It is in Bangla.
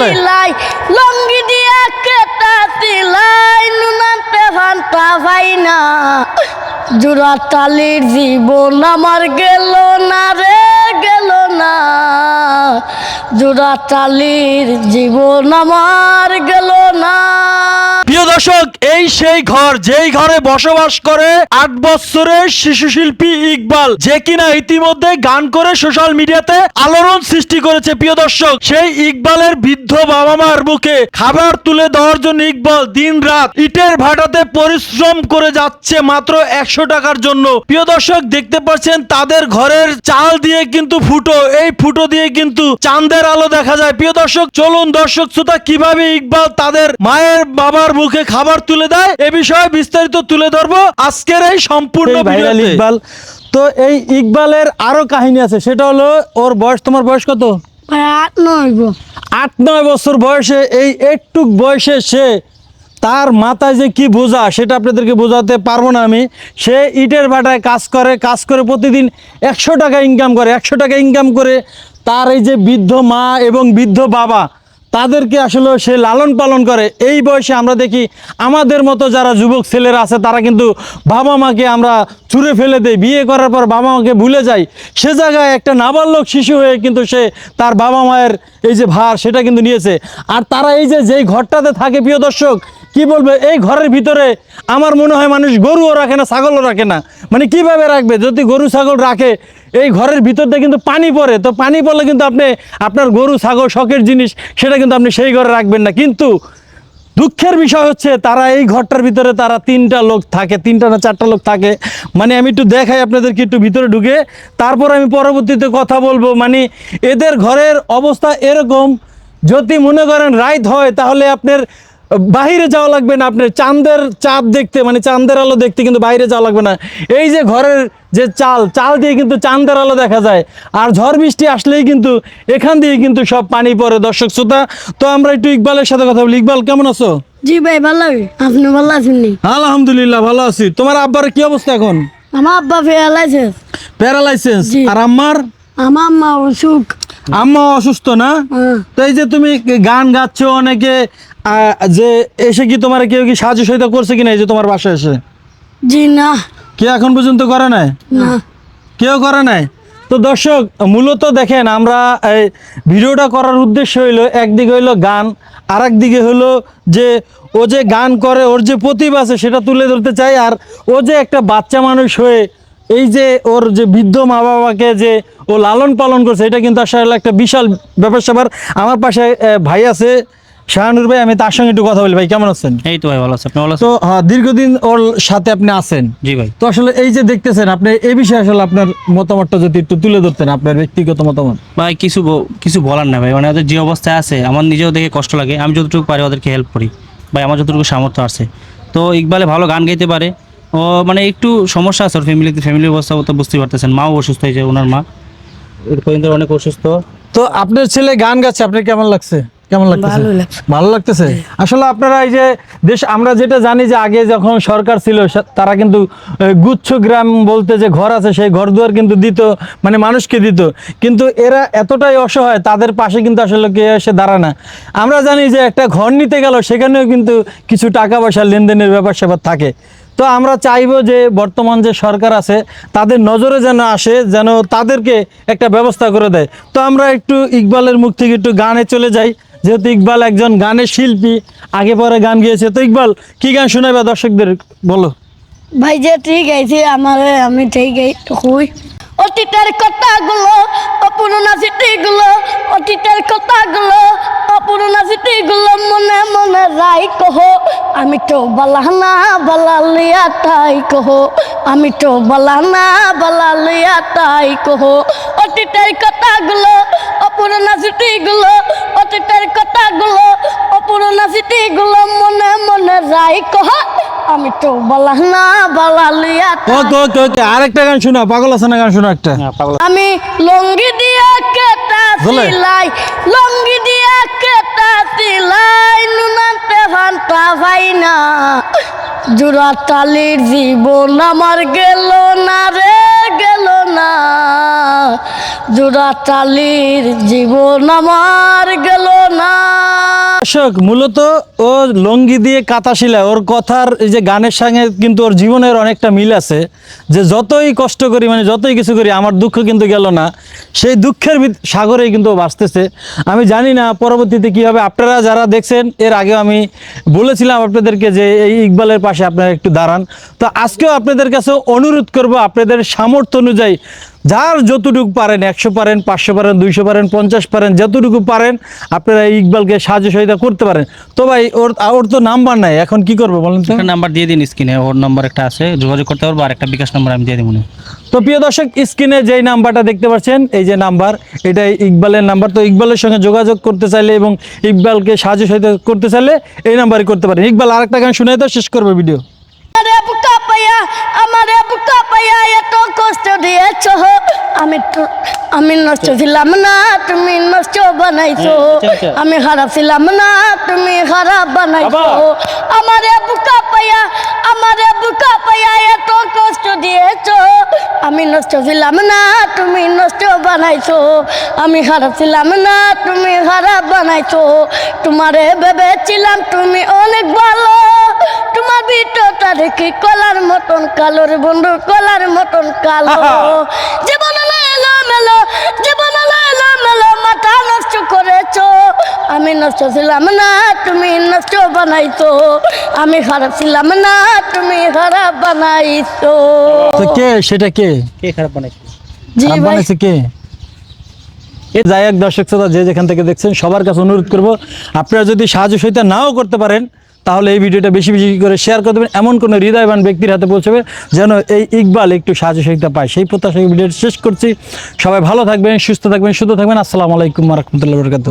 সিলাই লঙ্গি দিয়া কেটা সিলাই নুনাতে ফান্তা ভাই না। জোড়া তালির জীবন আমার গেল না রে। জীবন আমার গেল না। প্রিয় দর্শক, এই সেই ঘর, যেই ঘরে বসবাস করে আট শিশু শিল্পী ইকবাল, যে কিনা ইতিমধ্যে গান করে সোশ্যাল মিডিয়াতে আলোড়ন সৃষ্টি করেছে। প্রিয় দর্শক, সেই ইকবালের বৃদ্ধ বাবা মার মুখে খাবার তুলে দেওয়ার জন্য ইকবাল দিন রাত ইটের ভাটাতে পরিশ্রম করে যাচ্ছে মাত্র একশো টাকার জন্য। প্রিয় দর্শক, দেখতে পাচ্ছেন তাদের ঘরের চাল দিয়ে কিন্তু ফুটো, এই ফুটো দিয়ে কিন্তু চাঁদের আলো দেখা যায়। প্রিয় দর্শক চলুন দর্শক শ্রোতা কীভাবে ইকবাল তাদের মায়ের বাবার মুখে খাবার তুলে দেয় এ বিষয়ে বিস্তারিত তুলে ধরবো আজকের এই সম্পূর্ণ ভাইরাল ইকবাল। তো এই ইকবালের আরও কাহিনী আছে সেটা হলো ওর বয়স তোমার বয়স কত? আট নইব আট নয় বছর বয়সে এই একটুক বয়সে সে তার মাথায় যে কি বোঝা সেটা আপনাদেরকে বোঝাতে পারব না আমি। সে ইটের ভাটায় কাজ করে কাজ করে প্রতিদিন একশো টাকা ইনকাম করে একশো টাকা ইনকাম করে তার এই যে বৃদ্ধ মা এবং বৃদ্ধ বাবা, তাদেরকে আসলে সে লালন পালন করে। এই বয়সে আমরা দেখি আমাদের মতো যারা যুবক ছেলেরা আছে, তারা কিন্তু বাবা মাকে আমরা ছুঁড়ে ফেলে দেই। বিয়ে করার পর বাবা মাকে ভুলে যাই। সে জায়গায় একটা নাবালক শিশু হয়ে কিন্তু সে তার বাবা মায়ের এই যে ভার, সেটা কিন্তু নিয়েছে। আর তারা এই যে, যেই ঘরটাতে থাকে, প্রিয় দর্শক কি বলবে? এই ঘরের ভিতরে আমার মনে হয় মানুষ গরুও রাখে না, ছাগলও রাখে না। মানে কীভাবে রাখবে? যদি গরু, ছাগল রাখে, এই ঘরের ভিতর দিয়ে কিন্তু পানি পড়ে। তো পানি পড়লে কিন্তু আপনি, আপনার গরু, ছাগল শখের জিনিস, সেটা কিন্তু আপনি সেই ঘরে রাখবেন না। কিন্তু দুঃখের বিষয় হচ্ছে, তারা এই ঘরটার ভিতরে তারা তিনটা লোক থাকে, তিনটা না চারটা লোক থাকে। মানে আমি একটু দেখাই আপনাদেরকে, একটু ভিতরে ঢুকে। তারপর আমি পরবর্তীতে কথা বলব। মানে এদের ঘরের অবস্থা এরকম, যদি মনে করেন রাইত হয়, তাহলে আপনার বাইরে যাওয়া লাগবে না আপনার চাঁদের চাঁদ দেখতে মানে চাঁদের আলো দেখতে কিন্তু বাইরে যাওয়া লাগবে না। এই যে ঘরের যে চাল চাল দিয়ে কিন্তু চাঁদের আলো দেখা যায়। আর ঝড় বৃষ্টি আসলেই কিন্তু এখান দিয়ে কিন্তু সব পানি পড়ে দর্শক শ্রোতা। তো আমরা একটু ইকবালের সাথে কথা বলি। ইকবাল কেমন আছো? জি ভাই ভালো। আপনি ভালো আছেন নি? আলহামদুলিল্লাহ ভালো আছি। তোমার আব্বার কি অবস্থা এখন? আমার আব্বা ফেয়ালাইছে প্যারালাইসিস আর আম্মার? আমার মা অসুখ। আম্মা অসুস্থ না? হ্যাঁ। তো এই যে তুমি গান গাচ্ছ অনেকে যে এসে কি তোমার কেউ কি সাহায্য সহায়তা করছে কিনা এই যে তোমার বাসায় এসে? জি না। কে এখন পর্যন্ত করে নাই? না। কেউ করে নাই? তো দর্শক মূলত দেখেন আমরা এই ভিডিওটা করার উদ্দেশ্য হইল একদিকে হইল গান আর একদিকে হলো যে ও যে গান করে ওর যে প্রতিভা আছে সেটা তুলে ধরতে চাই আর ও যে একটা বাচ্চা মানুষ হয়ে এই যে ওর যে বৃদ্ধ মা বাবাকে যে ও লালন পালন করছে এটা কিন্তু আসলে একটা বিশাল ব্যাপার স্যাপার আমার পাশে ভাই আছে শাহানুর ভাই আমি তার সঙ্গে একটু কথা বলি। ভাই কেমন আছেন? এই তো ভাই ভালো আছে। আপনি ভালো তো হ্যাঁ, দীর্ঘদিন ওর সাথে আপনি আছেন। জি ভাই। তো আসলে এই যে দেখতেছেন আপনি এই বিষয়ে আসলে আপনার মতামতটা যদি একটু তুলে ধরতেন আপনার ব্যক্তিগত মতামত। ভাই কিছু কিছু বলার না ভাই। মানে ওদের যে অবস্থায় আছে আমার নিজেও দেখে কষ্ট লাগে। আমি যতটুকু পারি ওদেরকে হেল্প করি। ভাই আমার যতটুকু সামর্থ্য আছে। তো ইকবালে ভালো গান গাইতে পারে। ও মানে একটু সমস্যা আছে ওর ফ্যামিলিতে ফ্যামিলির অবস্থা তো বুঝতে পারতেছেন। মাও অসুস্থ হয়েছে ওনার মা। অনেক অসুস্থ। তো আপনার ছেলে গান গাচ্ছে আপনার কেমন লাগছে? কেমন লাগতেছে? ভালো লাগছে। ভালো লাগতেছে? আসলে আপনারা এই যে দেশ আমরা যেটা জানি যে আগে যখন সরকার ছিল তারা কিন্তু গুচ্ছ গ্রাম বলতে যে ঘর আছে সেই ঘর দুয়ার কিন্তু দিত মানে মানুষকে দিত। কিন্তু এরা এতটাই অসহায় তাদের পাশে কিন্তু আসলে কে এসে দাঁড়ায় না। আমরা জানি যে একটা ঘর নিতে গেল সেখানেও কিন্তু কিছু টাকা পয়সা লেনদেনের ব্যাপার স্যাপার থাকে। তো আমরা চাইব যে বর্তমান যে সরকার আছে তাদের নজরে যেন আসে যেন তাদেরকে একটা ব্যবস্থা করে দেয়। তো আমরা একটু ইকবালের মুখ থেকে একটু গানে চলে যাই। যেহেতু ইকবাল একজন গানের শিল্পী, আগে পরে গান গিয়েছে। তো ইকবাল, কি গান শোনাবে দর্শকদের বলো? ভাই, যে ঠিক আছে, আমার, আমি ঠিক হই অতীতের কথাগুলো অপূর্ণা স্মৃতিগুলো অতীতের কথাগুলো অপূর্ণা স্মৃতিগুলো মনে মনে রাই কহ আমি তো বালানা বালালিয়া তাই কহ আমি তো বালানা বালালিয়া তাই কহ। অতীতের কথাগুলো অপূর্ণা স্মৃতিগুলো অতীতের কথাগুলো অপূর্ণা স্মৃতিগুলো মনে মনে রাই কহ আমি তো বালানা বালালিয়া ওকে ওকে ওকে আরেকটা গান শোনা পাগল আছে না গান শোনা একটা। হ্যাঁ আমি লঙ্গি দিয়া কেতা বলে? সিলাই লঙ্গি দিয়া কেতা সিলাই নুনাতে ভান্তা ভাই না। জোড়া তালির জীবন আমার গেল না রে গেল না। জোড়া তালির জীবন আমার গেল না। দর্শক, মূলত ও লঙ্গি দিয়ে কাতা শিলা ওর কথার এই যে গানের সঙ্গে কিন্তু ওর জীবনের অনেকটা মিল আছে। যে যতই কষ্ট করি মানে যতই কিছু করি, আমার দুঃখ কিন্তু গেল না। সেই দুঃখের সাগরেই কিন্তু বাঁচতেছে। আমি জানি না পরবর্তীতে কী হবে। আপনারা যারা দেখছেন, এর আগেও আমি বলেছিলাম আপনাদেরকে যে এই ইকবালের পাশে আপনারা একটু দাঁড়ান। তো আজকেও আপনাদের কাছে অনুরোধ করব, আপনাদের সামর্থ্য অনুযায়ী যার যতটুকু পারেন একশো পারেন পাঁচশো পারেন দুইশো পারেন পঞ্চাশ পারেন যতটুকু পারেন আপনারা ইকবালকে সাহায্য সহায়তা করতে পারেন। তো ভাই ওর ওর তো নাম্বার নাই এখন কি করব বলেন তো? নাম্বার দিয়ে দিন স্ক্রিনে ওর নাম্বার একটা আছে যোগাযোগ করতে পারব আর একটা বিকাশ নাম্বার আমি দিয়ে দিব তো প্রিয় দর্শক স্ক্রিনে যেই নাম্বারটা দেখতে পাচ্ছেন এই যে নাম্বার এটা ইকবালের নাম্বার। তো ইকবালের সঙ্গে যোগাযোগ করতে চাইলে এবং ইকবালকে সাহায্য সহায়তা করতে চাইলে এই নাম্বারে করতে পারেন। ইকবাল আরেকটা গান শুনে তো শেষ করব ভিডিও। আমারে এত কষ্ট দিয়েছ আমি তো আমি নষ্ট ছিলাম না তুমি নষ্ট বানাইছো। আমি খারাপ ছিলাম না তুমি খারাপ বানাইছো। আমার বুকা পাইয়া আমারে বুকা পাইয়া এত কষ্ট দিয়েছ। আমি নষ্ট ছিলাম না তুমি নষ্ট বানাইছো। আমি খারাপ ছিলাম না তুমি খারাপ বানাইছো। তোমারে ভেবেছিলাম তুমি অনেক ভালো। তোমার ভিতরটা দেখি কলার মতন কালো রে বন্ধু কলার মতন কালো। আমি নষ্ট ছিলাম না তুমি নষ্ট বানাইছো। আমি খারাপ ছিলাম না তুমি খারাপ বানাইছো। তো কে? সেটা কে? কে খারাপ বানাইছে? জি ভাই। বানাইছে কে? এ যাই হোক দর্শক শ্রোতা যে যেখান থেকে দেখছেন সবার কাছে অনুরোধ করব আপনারা যদি সাহায্য সহায়তা নাও করতে পারেন তাহলে এই ভিডিওটা বেশি বেশি করে শেয়ার করে দেবেন। এমন কোনো হৃদয়বান ব্যক্তির হাতে পৌঁছবে যেন এই ইকবাল একটু সাহায্য সহায়তা পায়। সেই প্রত্যাশা ভিডিওটা শেষ করছি। সবাই ভালো থাকবেন সুস্থ থাকবেন সুস্থ থাকবেন। আসসালামু আলাইকুম রহমতুল্লাহ বরকাত